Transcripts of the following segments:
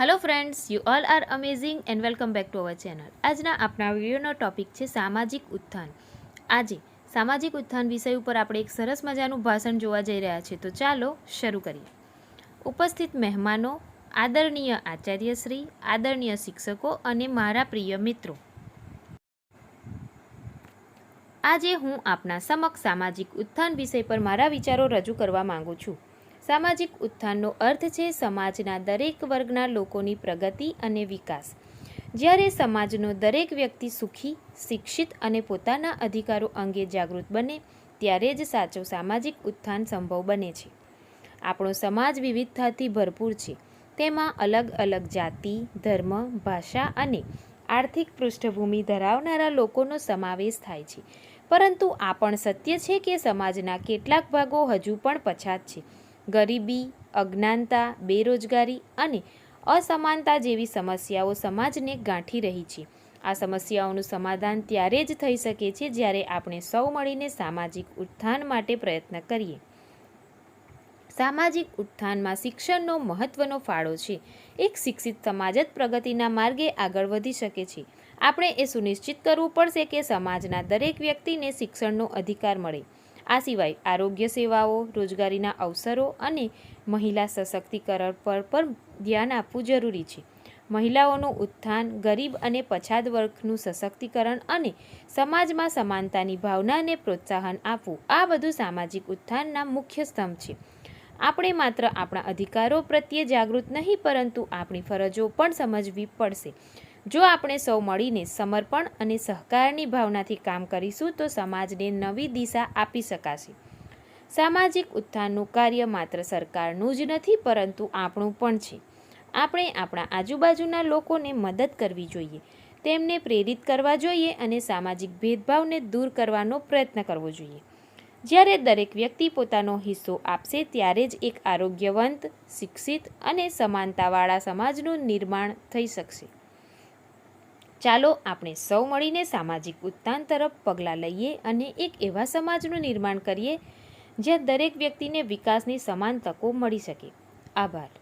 Hello friends you all are amazing and welcome back to our channel આજના આપણા વિડીયોનો topic છે સામાજિક ઉત્થાન. આજે સામાજિક ઉત્થાન વિષય ઉપર આપણે એક સરસ મજાનું ભાષણ જોવા જઈ રહ્યા છીએ. તો ચાલો શરૂ કરીએ. ઉપસ્થિત મહેમાનો, આદરણીય આચાર્યશ્રી, આદરણીય શિક્ષકો અને મારા પ્રિય મિત્રો. આજે હું આપના સમક્ષ સામાજિક ઉત્થાન વિષય પર મારા વિચારો રજૂ કરવા માગું છું. સામાજિક ઉત્થાનનો અર્થ છે સમાજના દરેક વર્ગના લોકોની પ્રગતિ અને વિકાસ. જ્યારે સમાજનો દરેક વ્યક્તિ સુખી, શિક્ષિત અને પોતાના અધિકારો અંગે જાગૃત બને, ત્યારે જ સાચો સામાજિક ઉત્થાન સંભવ બને છે. આપણો સમાજ વિવિધતાથી ભરપૂર છે. તેમાં અલગ અલગ જાતિ, ધર્મ, ભાષા અને આર્થિક પૃષ્ઠભૂમિ ધરાવનારા લોકોનો સમાવેશ થાય છે. પરંતુ આ પણ સત્ય છે કે સમાજના કેટલાક ભાગો હજુ પણ પછાત છે. ગરીબી, અજ્ઞાનતા, બેરોજગારી અને અસમાનતા જેવી સમસ્યાઓ સમાજને ગાંઠી રહી છે. આ સમસ્યાઓનું સમાધાન ત્યારે જ થઈ શકે છે જ્યારે આપણે સૌ મળીને સામાજિક ઉત્થાન માટે પ્રયત્ન કરીએ. સામાજિક ઉત્થાનમાં શિક્ષણનો મહત્વનો ફાળો છે. એક શિક્ષિત સમાજ જ પ્રગતિના માર્ગે આગળ વધી શકે છે. આપણે એ સુનિશ્ચિત કરવું પડશે કે સમાજના દરેક વ્યક્તિને શિક્ષણનો અધિકાર મળે. આ સિવાય આરોગ્ય સેવાઓ, રોજગારીના અવસરો અને મહિલા સશક્તિકરણ પર પણ ધ્યાન આપવું જરૂરી છે. મહિલાઓનું ઉત્થાન ગરીબ અને પછાત વર્ગનું સશક્તિકરણ અને સમાજમાં સમાનતાની ભાવનાને પ્રોત્સાહન આપવું આ બધું સામાજિક ઉત્થાનના મુખ્ય સ્તંભ છે. આપણે માત્ર આપણા અધિકારો પ્રત્યે જાગૃત નહીં, પરંતુ આપણી ફરજો પણ સમજવી પડશે. જો આપણે સૌ મળીને સમર્પણ અને સહકારની ભાવનાથી કામ કરીશું, તો સમાજને નવી દિશા આપી શકાશે. સામાજિક ઉત્થાનનું કાર્ય માત્ર સરકારનું જ નથી, પરંતુ આપણું પણ છે. આપણે આપણા આજુબાજુના લોકોને મદદ કરવી જોઈએ. તેમને પ્રેરિત કરવા જોઈએ અને સામાજિક ભેદભાવને દૂર કરવાનો પ્રયત્ન કરવો જોઈએ. જ્યારે દરેક વ્યક્તિ પોતાનો હિસ્સો આપશે, ત્યારે જ એક આરોગ્યવંત, શિક્ષિત અને સમાનતાવાળા સમાજનું નિર્માણ થઈ શકશે. ચાલો આપણે સૌ મળીને સામાજિક ઉત્થાન તરફ પગલાં લઈએ અને એક એવા સમાજનું નિર્માણ કરીએ જ્યાં દરેક વ્યક્તિને વિકાસની સમાન તકો મળી શકે. આભાર.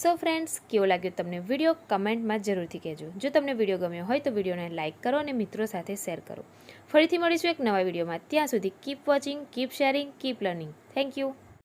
સો ફ્રેન્ડ્સ કેવો લાગ્યો તમને વીડિયો કમેન્ટમાં જરૂરથી કહેજો. જો તમને વીડિયો ગમ્યો હોય તો વિડીયોને લાઇક કરો અને મિત્રો સાથે શેર કરો. ફરીથી મળીશું એક નવા વિડીયોમાં ત્યાં સુધી keep watching keep sharing keep learning thank you